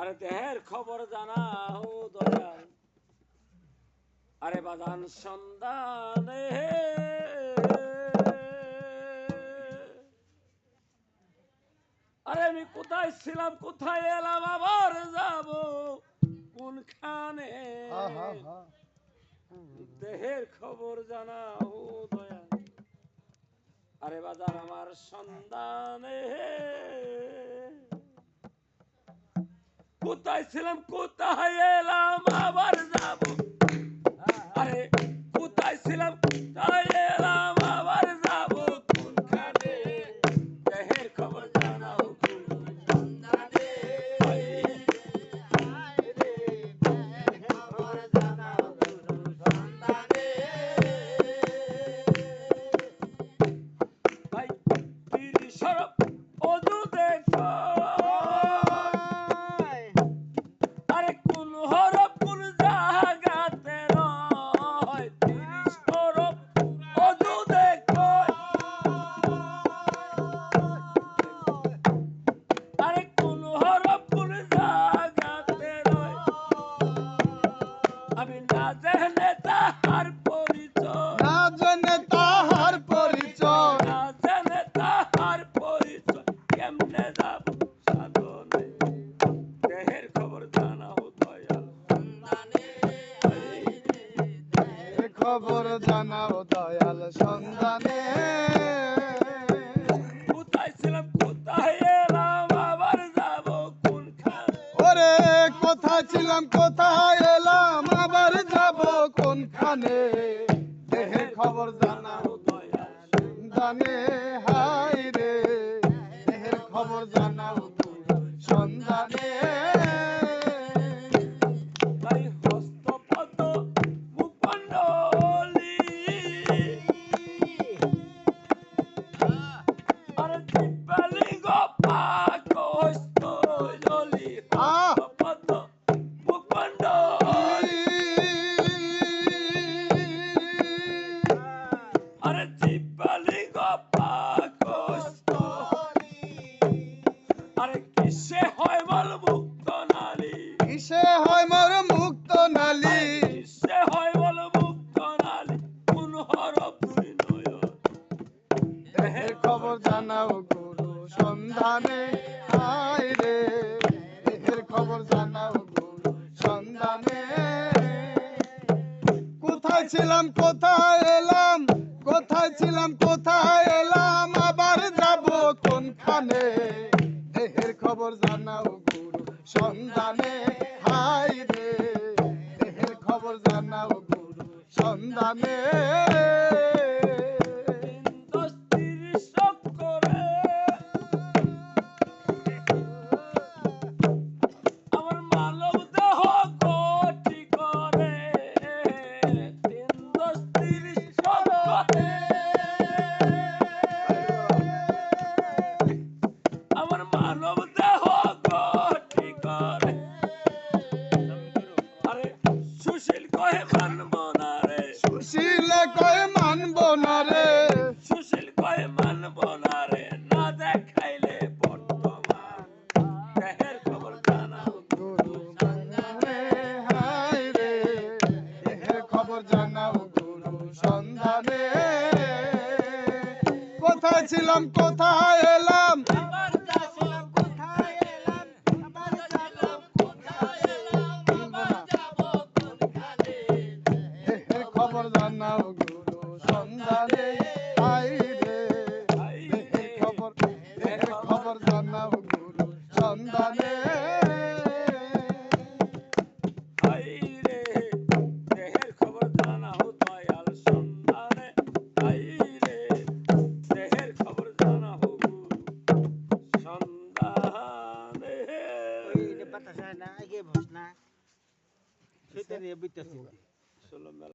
আরে দেহের খবর জানাও দয়াল। আরে বাজান সন্ধানে আরে আমি কোথায় ছিলাম কোথায় এলাম আবার যাব কোনখানে? দেহের খবর জানাও দয়া আরে বাজার আমার সন্ধানে কোথায় ছিলাম কোথায় এলাম? আমি না জানে তাহার পরিচয়। না জানে তাহার পরিচয়। না জানে তাহার পরিচয়। কেমনে যাব সাধনে? দেহের খবর জানাও দয়াল। খবর জানাও দয়াল। সন্ধানে কোথায় ছিলাম কোথায় এলাম আবার যাব কোনখানে? ওরে কোথায় ছিলাম কোথায় এলাম? কোনখানে দেহের খবর জানা জানে হাই রে দেহের খবর জানা সন্ধানে। ছিলাম কোথায় এলাম? কোথায় ছিলাম, কোথায় এলাম? আবার যাব কোনখানে? দেহের খবর জানাও গুরু সন্ধানে। হাই রে, দেহের খবর জানাও গুরু সন্ধানে। কোথায় ছিলাম কোথায় এলাম? না আগে বস না। সেটা নিয়ে মেলা